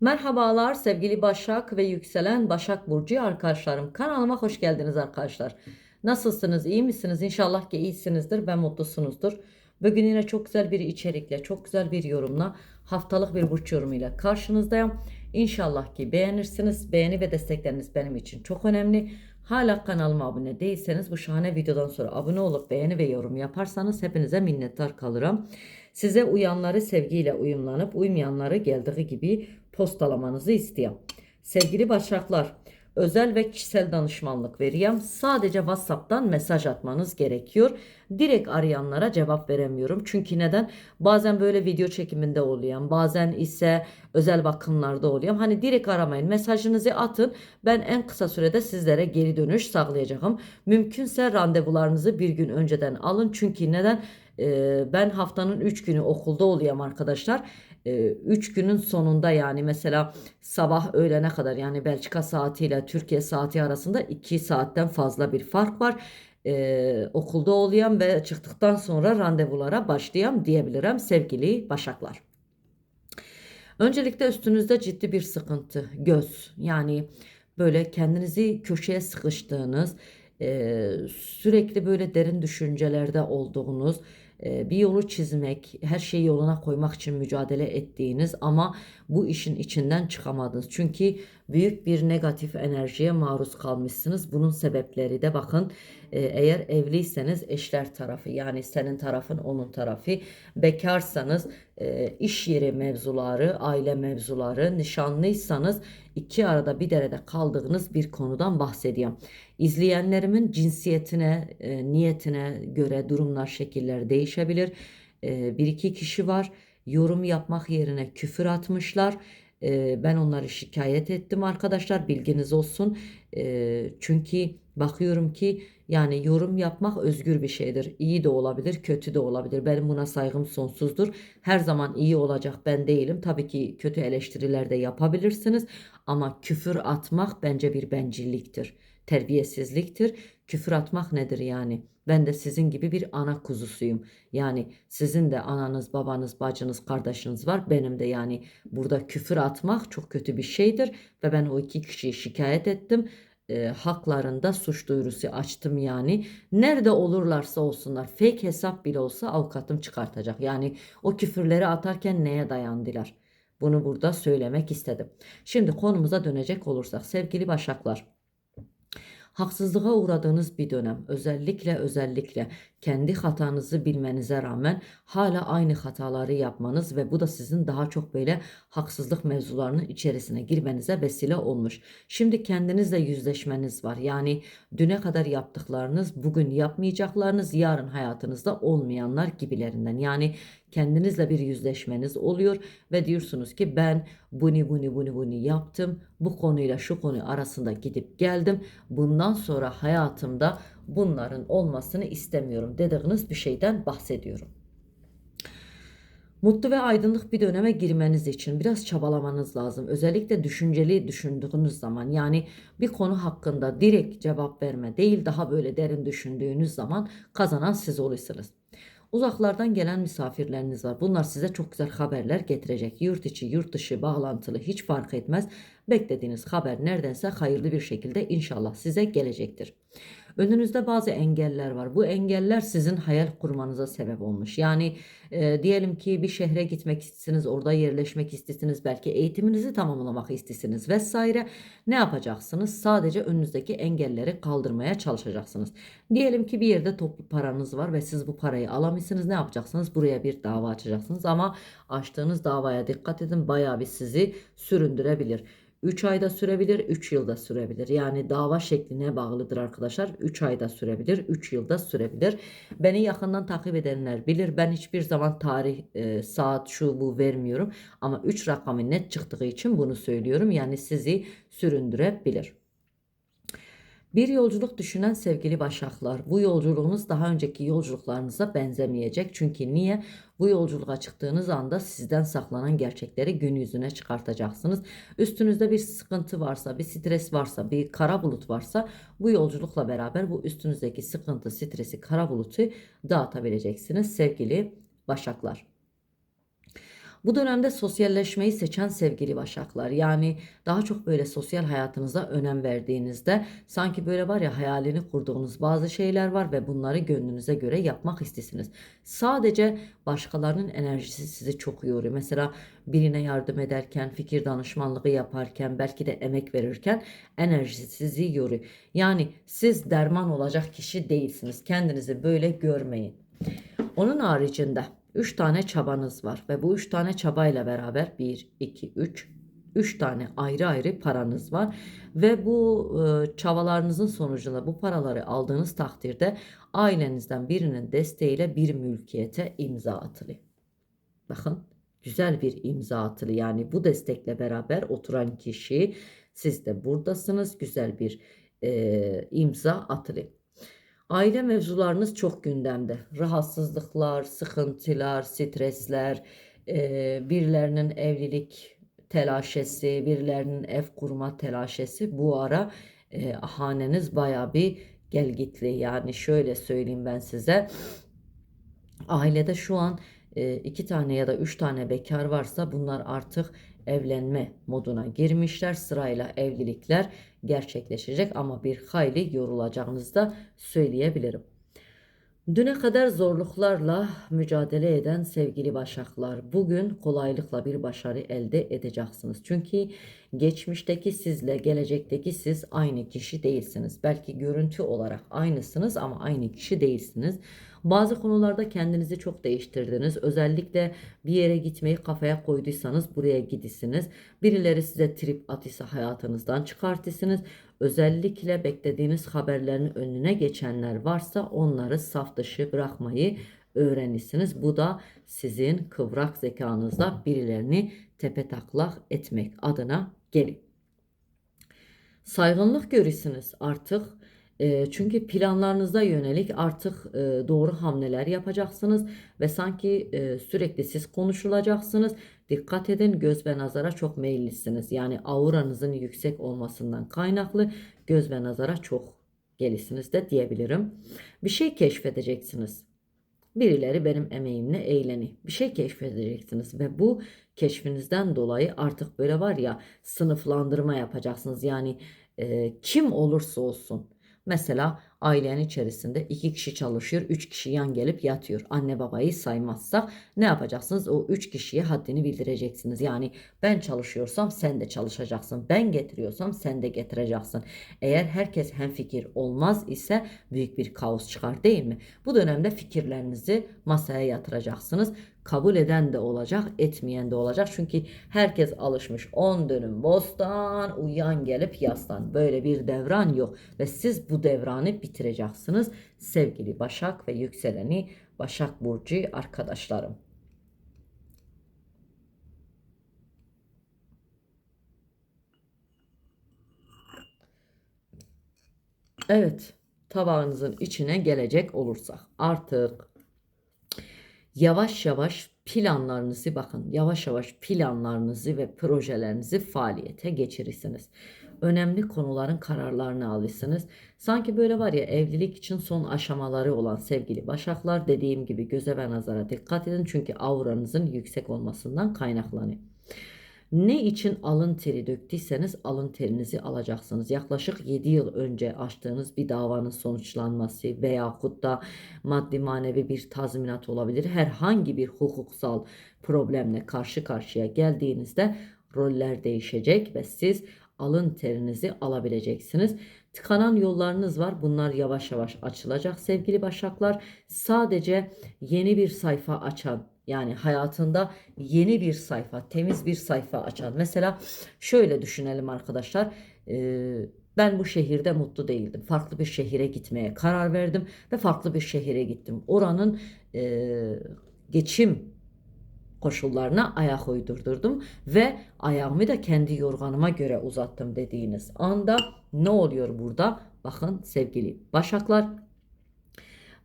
Merhabalar sevgili Başak ve yükselen Başak Burcu arkadaşlarım. Kanalıma hoş geldiniz arkadaşlar. Nasılsınız? iyi misiniz? İnşallah ki iyisinizdir. Ben mutlusunuzdur. Bugün yine çok güzel bir içerikle, çok güzel bir yorumla, haftalık bir burç yorumuyla karşınızdayım. İnşallah ki beğenirsiniz. Beğeni ve destekleriniz benim için çok önemli. Hala kanalıma abone değilseniz bu şahane videodan sonra abone olup beğeni ve yorum yaparsanız hepinize minnettar kalırım. Size uyanları sevgiyle uyumlanıp uymayanları geldiği gibi postalamanızı istiyorum. Sevgili Başaklar, özel ve kişisel danışmanlık veriyorum. Sadece WhatsApp'tan mesaj atmanız gerekiyor. Direkt arayanlara cevap veremiyorum. Çünkü neden? Bazen böyle video çekiminde oluyorum. Bazen ise özel bakımlarda oluyorum. Hani direkt aramayın. Mesajınızı atın. Ben en kısa sürede sizlere geri dönüş sağlayacağım. Mümkünse randevularınızı bir gün önceden alın. Çünkü neden? Ben haftanın 3 günü okulda oluyorum arkadaşlar. 3 günün sonunda yani mesela sabah öğlene kadar yani Belçika saatiyle Türkiye saati arasında 2 saatten fazla bir fark var. Ee, okulda oluyorum ve çıktıktan sonra randevulara başlayayım diyebilirim sevgili Başaklar. Öncelikle üstünüzde ciddi bir sıkıntı, göz. Yani böyle kendinizi köşeye sıkıştığınız, e, sürekli böyle derin düşüncelerde olduğunuz, bir yolu çizmek, her şeyi yoluna koymak için mücadele ettiğiniz ama bu işin içinden çıkamadınız. Çünkü büyük bir negatif enerjiye maruz kalmışsınız. Bunun sebepleri de bakın e, eğer evliyseniz eşler tarafı yani senin tarafın onun tarafı. Bekarsanız e, iş yeri mevzuları, aile mevzuları, nişanlıysanız iki arada bir derede kaldığınız bir konudan bahsediyorum. İzleyenlerimin cinsiyetine, e, niyetine göre durumlar, şekiller değişebilir. bir iki kişi var yorum yapmak yerine küfür atmışlar. E, ben onları şikayet ettim arkadaşlar bilginiz olsun. E, çünkü bakıyorum ki yani yorum yapmak özgür bir şeydir. İyi de olabilir, kötü de olabilir. Benim buna saygım sonsuzdur. Her zaman iyi olacak ben değilim. Tabii ki kötü eleştiriler de yapabilirsiniz ama küfür atmak bence bir bencilliktir. Terbiyesizliktir. Küfür atmak nedir yani? Ben de sizin gibi bir ana kuzusuyum. Yani sizin de ananız, babanız, bacınız, kardeşiniz var. Benim de yani burada küfür atmak çok kötü bir şeydir. Ve ben o iki kişiyi şikayet ettim. E, haklarında suç duyurusu açtım yani. Nerede olurlarsa olsunlar fake hesap bile olsa avukatım çıkartacak. Yani o küfürleri atarken neye dayandılar? Bunu burada söylemek istedim. Şimdi konumuza dönecek olursak sevgili başaklar haksızlığa uğradığınız bir dönem. Özellikle özellikle kendi hatanızı bilmenize rağmen hala aynı hataları yapmanız ve bu da sizin daha çok böyle haksızlık mevzularının içerisine girmenize vesile olmuş. Şimdi kendinizle yüzleşmeniz var. Yani düne kadar yaptıklarınız, bugün yapmayacaklarınız, yarın hayatınızda olmayanlar gibilerinden. Yani kendinizle bir yüzleşmeniz oluyor ve diyorsunuz ki ben bunu bunu bunu bunu yaptım. Bu konuyla şu konu arasında gidip geldim. Bundan sonra hayatımda bunların olmasını istemiyorum dediğiniz bir şeyden bahsediyorum. Mutlu ve aydınlık bir döneme girmeniz için biraz çabalamanız lazım. Özellikle düşünceli düşündüğünüz zaman yani bir konu hakkında direkt cevap verme değil daha böyle derin düşündüğünüz zaman kazanan siz olursunuz. Uzaklardan gelen misafirleriniz var. Bunlar size çok güzel haberler getirecek. Yurt içi, yurt dışı, bağlantılı hiç fark etmez. Beklediğiniz haber neredense hayırlı bir şekilde inşallah size gelecektir. Önünüzde bazı engeller var. Bu engeller sizin hayal kurmanıza sebep olmuş. Yani e, diyelim ki bir şehre gitmek istesiniz, orada yerleşmek istesiniz, belki eğitiminizi tamamlamak istesiniz vesaire. Ne yapacaksınız? Sadece önünüzdeki engelleri kaldırmaya çalışacaksınız. Diyelim ki bir yerde toplu paranız var ve siz bu parayı alamışsınız. Ne yapacaksınız? Buraya bir dava açacaksınız ama açtığınız davaya dikkat edin. Bayağı bir sizi süründürebilir. 3 ayda sürebilir, 3 yılda sürebilir. Yani dava şekline bağlıdır arkadaşlar. 3 ayda sürebilir, 3 yılda sürebilir. Beni yakından takip edenler bilir. Ben hiçbir zaman tarih, e, saat, şu bu vermiyorum. Ama 3 rakamı net çıktığı için bunu söylüyorum. Yani sizi süründürebilir. Bir yolculuk düşünen sevgili başaklar, bu yolculuğunuz daha önceki yolculuklarınıza benzemeyecek. Çünkü niye? Bu yolculuğa çıktığınız anda sizden saklanan gerçekleri gün yüzüne çıkartacaksınız. Üstünüzde bir sıkıntı varsa, bir stres varsa, bir kara bulut varsa bu yolculukla beraber bu üstünüzdeki sıkıntı, stresi, kara bulutu dağıtabileceksiniz sevgili başaklar. Bu dönemde sosyalleşmeyi seçen sevgili başaklar yani daha çok böyle sosyal hayatınıza önem verdiğinizde sanki böyle var ya hayalini kurduğunuz bazı şeyler var ve bunları gönlünüze göre yapmak istesiniz. Sadece başkalarının enerjisi sizi çok yoruyor. Mesela birine yardım ederken, fikir danışmanlığı yaparken, belki de emek verirken enerjisi sizi yoruyor. Yani siz derman olacak kişi değilsiniz. Kendinizi böyle görmeyin. Onun haricinde 3 tane çabanız var ve bu 3 tane çabayla beraber 1, 2, 3 3 tane ayrı ayrı paranız var ve bu e, çabalarınızın sonucunda bu paraları aldığınız takdirde ailenizden birinin desteğiyle bir mülkiyete imza atılıyor. Bakın güzel bir imza atılı yani bu destekle beraber oturan kişi siz de buradasınız güzel bir e, imza atılı. Aile mevzularınız çok gündemde. Rahatsızlıklar, sıkıntılar, stresler, e, birilerinin evlilik telaşesi, birilerinin ev kurma telaşesi bu ara e, haneniz baya bir gelgitli. Yani şöyle söyleyeyim ben size. Ailede şu an e, iki tane ya da üç tane bekar varsa bunlar artık evlenme moduna girmişler. Sırayla evlilikler gerçekleşecek ama bir hayli yorulacağınızı da söyleyebilirim. Düne kadar zorluklarla mücadele eden sevgili başaklar bugün kolaylıkla bir başarı elde edeceksiniz. Çünkü geçmişteki sizle gelecekteki siz aynı kişi değilsiniz. Belki görüntü olarak aynısınız ama aynı kişi değilsiniz. Bazı konularda kendinizi çok değiştirdiniz. Özellikle bir yere gitmeyi kafaya koyduysanız buraya gidisiniz. Birileri size trip atıysa hayatınızdan çıkartısınız. Özellikle beklediğiniz haberlerin önüne geçenler varsa onları saf dışı bırakmayı öğrenirsiniz. Bu da sizin kıvrak zekanızla birilerini tepe taklak etmek adına gelin. Saygınlık görürsünüz artık e, çünkü planlarınıza yönelik artık e, doğru hamleler yapacaksınız ve sanki e, sürekli siz konuşulacaksınız. Dikkat edin göz ve nazara çok meyillisiniz. Yani auranızın yüksek olmasından kaynaklı göz ve nazara çok gelisiniz de diyebilirim. Bir şey keşfedeceksiniz. Birileri benim emeğimle eğleni. Bir şey keşfedeceksiniz ve bu keşfinizden dolayı artık böyle var ya sınıflandırma yapacaksınız. Yani e, kim olursa olsun Mesela ailenin içerisinde iki kişi çalışıyor, üç kişi yan gelip yatıyor. Anne babayı saymazsak ne yapacaksınız? O üç kişiye haddini bildireceksiniz. Yani ben çalışıyorsam sen de çalışacaksın. Ben getiriyorsam sen de getireceksin. Eğer herkes hemfikir olmaz ise büyük bir kaos çıkar değil mi? Bu dönemde fikirlerinizi masaya yatıracaksınız kabul eden de olacak, etmeyen de olacak. Çünkü herkes alışmış 10 dönüm bostan, uyan gelip yaslan. Böyle bir devran yok ve siz bu devranı bitireceksiniz sevgili Başak ve yükseleni Başak Burcu arkadaşlarım. Evet, tabağınızın içine gelecek olursak artık yavaş yavaş planlarınızı bakın yavaş yavaş planlarınızı ve projelerinizi faaliyete geçirirsiniz. Önemli konuların kararlarını alırsınız. Sanki böyle var ya evlilik için son aşamaları olan sevgili başaklar dediğim gibi göze ve nazara dikkat edin. Çünkü auranızın yüksek olmasından kaynaklanıyor. Ne için alın teri döktüyseniz alın terinizi alacaksınız. Yaklaşık 7 yıl önce açtığınız bir davanın sonuçlanması veya da maddi manevi bir tazminat olabilir. Herhangi bir hukuksal problemle karşı karşıya geldiğinizde roller değişecek ve siz alın terinizi alabileceksiniz. Tıkanan yollarınız var. Bunlar yavaş yavaş açılacak sevgili başaklar. Sadece yeni bir sayfa açan yani hayatında yeni bir sayfa, temiz bir sayfa açan. Mesela şöyle düşünelim arkadaşlar. ben bu şehirde mutlu değildim. Farklı bir şehire gitmeye karar verdim ve farklı bir şehire gittim. Oranın geçim koşullarına ayak uydurdurdum ve ayağımı da kendi yorganıma göre uzattım dediğiniz anda ne oluyor burada? Bakın sevgili başaklar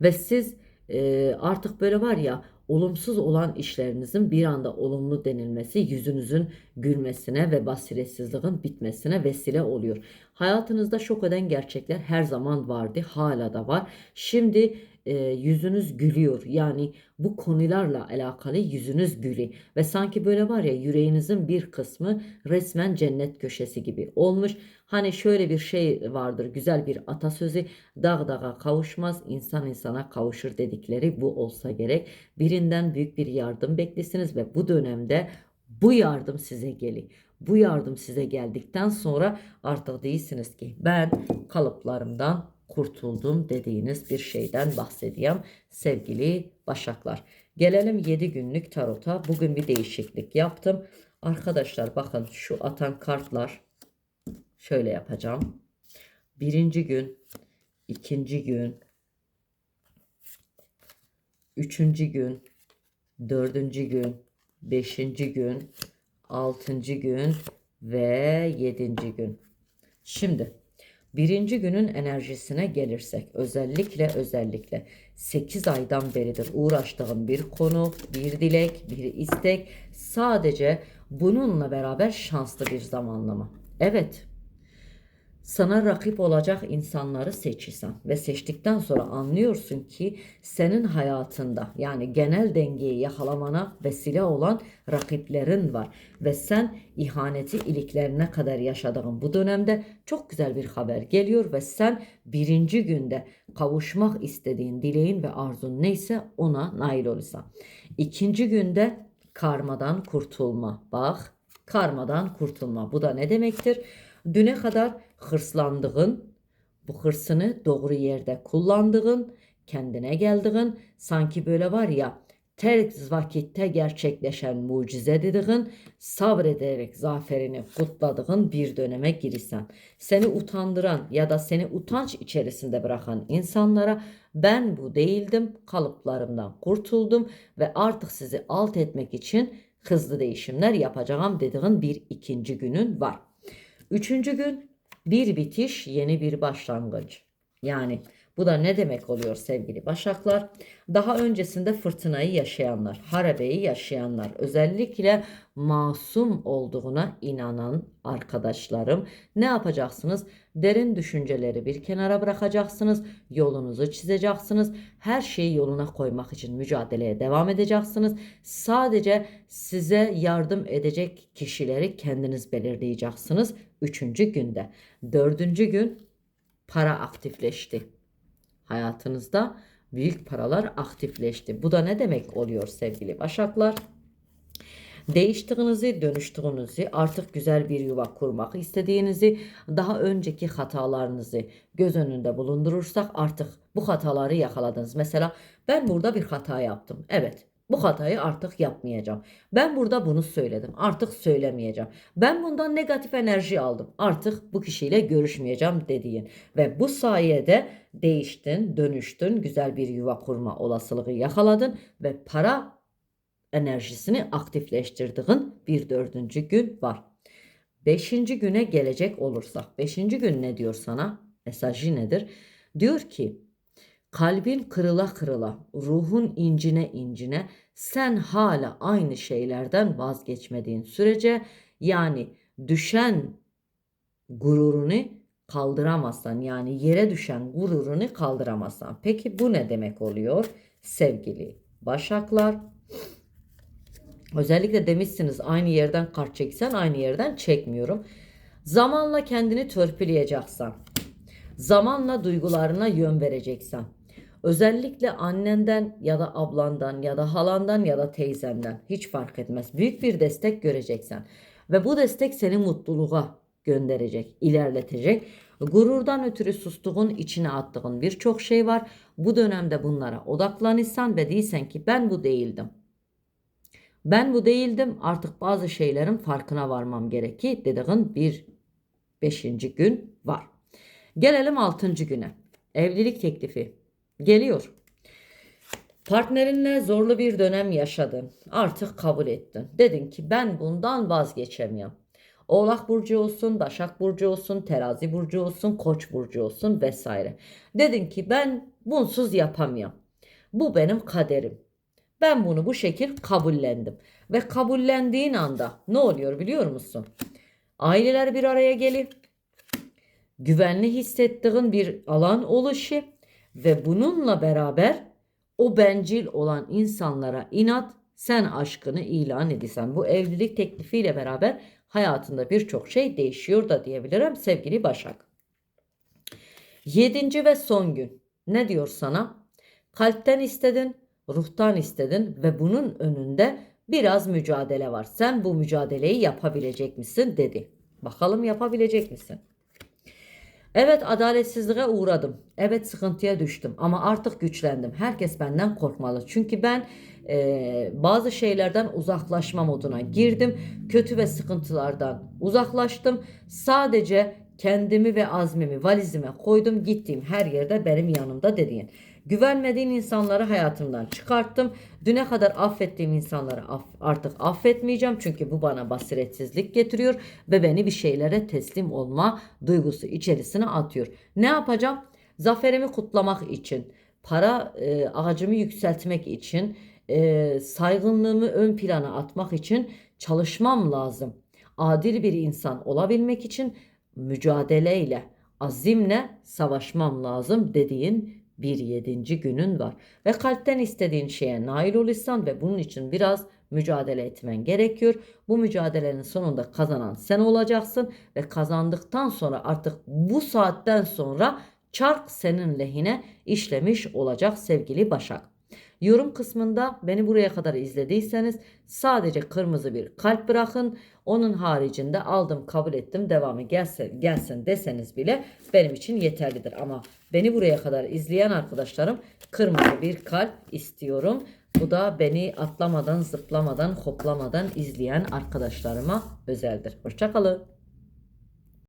ve siz e, artık böyle var ya olumsuz olan işlerinizin bir anda olumlu denilmesi yüzünüzün gülmesine ve basiretsizliğin bitmesine vesile oluyor. Hayatınızda şok eden gerçekler her zaman vardı, hala da var. Şimdi e, yüzünüz gülüyor. Yani bu konularla alakalı yüzünüz gülüyor. Ve sanki böyle var ya yüreğinizin bir kısmı resmen cennet köşesi gibi olmuş. Hani şöyle bir şey vardır güzel bir atasözü dağ dağa kavuşmaz insan insana kavuşur dedikleri bu olsa gerek. Birinden büyük bir yardım beklesiniz ve bu dönemde bu yardım size geliyor. Bu yardım size geldikten sonra artık değilsiniz ki ben kalıplarımdan kurtuldum dediğiniz bir şeyden bahsedeyim sevgili Başaklar. Gelelim 7 günlük tarota. Bugün bir değişiklik yaptım. Arkadaşlar bakın şu atan kartlar şöyle yapacağım. Birinci gün, ikinci gün, üçüncü gün, dördüncü gün, beşinci gün, altıncı gün ve yedinci gün. Şimdi birinci günün enerjisine gelirsek özellikle özellikle 8 aydan beridir uğraştığım bir konu, bir dilek, bir istek sadece bununla beraber şanslı bir zamanlama. Evet sana rakip olacak insanları seçirsen ve seçtikten sonra anlıyorsun ki senin hayatında yani genel dengeyi yakalamana vesile olan rakiplerin var ve sen ihaneti iliklerine kadar yaşadığın bu dönemde çok güzel bir haber geliyor ve sen birinci günde kavuşmak istediğin dileğin ve arzun neyse ona nail olursan. İkinci günde karmadan kurtulma. Bak karmadan kurtulma. Bu da ne demektir? Düne kadar hırslandığın, bu hırsını doğru yerde kullandığın, kendine geldiğin, sanki böyle var ya terk vakitte gerçekleşen mucize dediğin, sabrederek zaferini kutladığın bir döneme girisen, seni utandıran ya da seni utanç içerisinde bırakan insanlara ben bu değildim, kalıplarımdan kurtuldum ve artık sizi alt etmek için hızlı değişimler yapacağım dediğin bir ikinci günün var. Üçüncü gün bir bitiş, yeni bir başlangıç. Yani bu da ne demek oluyor sevgili Başaklar? Daha öncesinde fırtınayı yaşayanlar, harabeyi yaşayanlar, özellikle masum olduğuna inanan arkadaşlarım ne yapacaksınız? Derin düşünceleri bir kenara bırakacaksınız, yolunuzu çizeceksiniz, her şeyi yoluna koymak için mücadeleye devam edeceksiniz. Sadece size yardım edecek kişileri kendiniz belirleyeceksiniz. Üçüncü günde. Dördüncü gün para aktifleşti hayatınızda büyük paralar aktifleşti. Bu da ne demek oluyor sevgili Başaklar? Değiştiğinizi, dönüştüğünüzü, artık güzel bir yuva kurmak istediğinizi, daha önceki hatalarınızı göz önünde bulundurursak artık bu hataları yakaladınız. Mesela ben burada bir hata yaptım. Evet, bu hatayı artık yapmayacağım. Ben burada bunu söyledim. Artık söylemeyeceğim. Ben bundan negatif enerji aldım. Artık bu kişiyle görüşmeyeceğim dediğin. Ve bu sayede değiştin, dönüştün, güzel bir yuva kurma olasılığı yakaladın ve para enerjisini aktifleştirdiğin bir dördüncü gün var. Beşinci güne gelecek olursak, beşinci gün ne diyor sana? Mesajı nedir? Diyor ki kalbin kırıla kırıla, ruhun incine incine sen hala aynı şeylerden vazgeçmediğin sürece yani düşen gururunu kaldıramazsan yani yere düşen gururunu kaldıramazsan. Peki bu ne demek oluyor sevgili Başaklar? Özellikle demişsiniz aynı yerden kart çeksen aynı yerden çekmiyorum. Zamanla kendini törpüleyeceksen, zamanla duygularına yön vereceksen, özellikle annenden ya da ablandan ya da halandan ya da teyzenden hiç fark etmez. Büyük bir destek göreceksen ve bu destek seni mutluluğa gönderecek, ilerletecek. Gururdan ötürü sustuğun, içine attığın birçok şey var. Bu dönemde bunlara odaklanırsan ve değilsen ki ben bu değildim. Ben bu değildim artık bazı şeylerin farkına varmam gereki dediğin bir beşinci gün var. Gelelim altıncı güne. Evlilik teklifi geliyor. Partnerinle zorlu bir dönem yaşadın. Artık kabul ettin. Dedin ki ben bundan vazgeçemiyorum. Oğlak burcu olsun, Başak burcu olsun, Terazi burcu olsun, Koç burcu olsun vesaire. Dedin ki ben bunsuz yapamıyorum. Bu benim kaderim. Ben bunu bu şekil kabullendim. Ve kabullendiğin anda ne oluyor biliyor musun? Aileler bir araya gelip güvenli hissettiğin bir alan oluşu ve bununla beraber o bencil olan insanlara inat sen aşkını ilan edilsen. Bu evlilik teklifiyle beraber hayatında birçok şey değişiyor da diyebilirim sevgili Başak. Yedinci ve son gün. Ne diyor sana? Kalpten istedin, ruhtan istedin ve bunun önünde biraz mücadele var. Sen bu mücadeleyi yapabilecek misin dedi. Bakalım yapabilecek misin? Evet adaletsizliğe uğradım. Evet sıkıntıya düştüm ama artık güçlendim. Herkes benden korkmalı. Çünkü ben e, bazı şeylerden uzaklaşma moduna girdim. Kötü ve sıkıntılardan uzaklaştım. Sadece kendimi ve azmimi valizime koydum. Gittiğim her yerde benim yanımda dediğin. Güvenmediğin insanları hayatımdan çıkarttım. Düne kadar affettiğim insanları aff- artık affetmeyeceğim. Çünkü bu bana basiretsizlik getiriyor ve beni bir şeylere teslim olma duygusu içerisine atıyor. Ne yapacağım? Zaferimi kutlamak için, para e, ağacımı yükseltmek için, e, saygınlığımı ön plana atmak için çalışmam lazım. Adil bir insan olabilmek için mücadeleyle, azimle savaşmam lazım dediğin bir yedinci günün var. Ve kalpten istediğin şeye nail olursan ve bunun için biraz mücadele etmen gerekiyor. Bu mücadelenin sonunda kazanan sen olacaksın ve kazandıktan sonra artık bu saatten sonra çark senin lehine işlemiş olacak sevgili Başak. Yorum kısmında beni buraya kadar izlediyseniz sadece kırmızı bir kalp bırakın. Onun haricinde aldım, kabul ettim, devamı gelsin, gelsin deseniz bile benim için yeterlidir. Ama beni buraya kadar izleyen arkadaşlarım kırmızı bir kalp istiyorum. Bu da beni atlamadan, zıplamadan, hoplamadan izleyen arkadaşlarıma özeldir. Hoşçakalın.